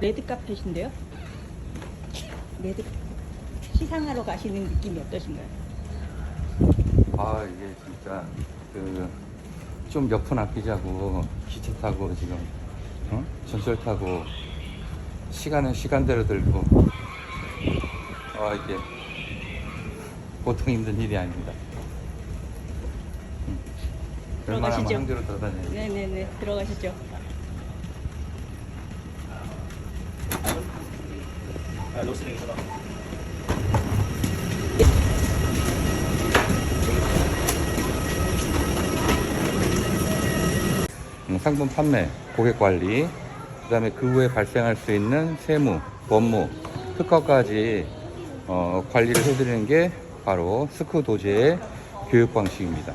레드 카펫인데요. 레드 시상하러 가시는 느낌이 어떠신가요? 아 이게 진짜 그 좀 몇 푼 아끼자고 기차 타고 지금 어? 전철 타고 시간은 시간대로 들고 아 이게 보통 힘든 일이 아닙니다. 음. 들어가시죠. 한 대로 돌아다녀야 돼. 네네네 들어가시죠. 음, 상품 판매, 고객 관리, 그 다음에 그 후에 발생할 수 있는 세무, 법무, 특허까지 어, 관리를 해드리는 게 바로 스크 도제의 교육 방식입니다.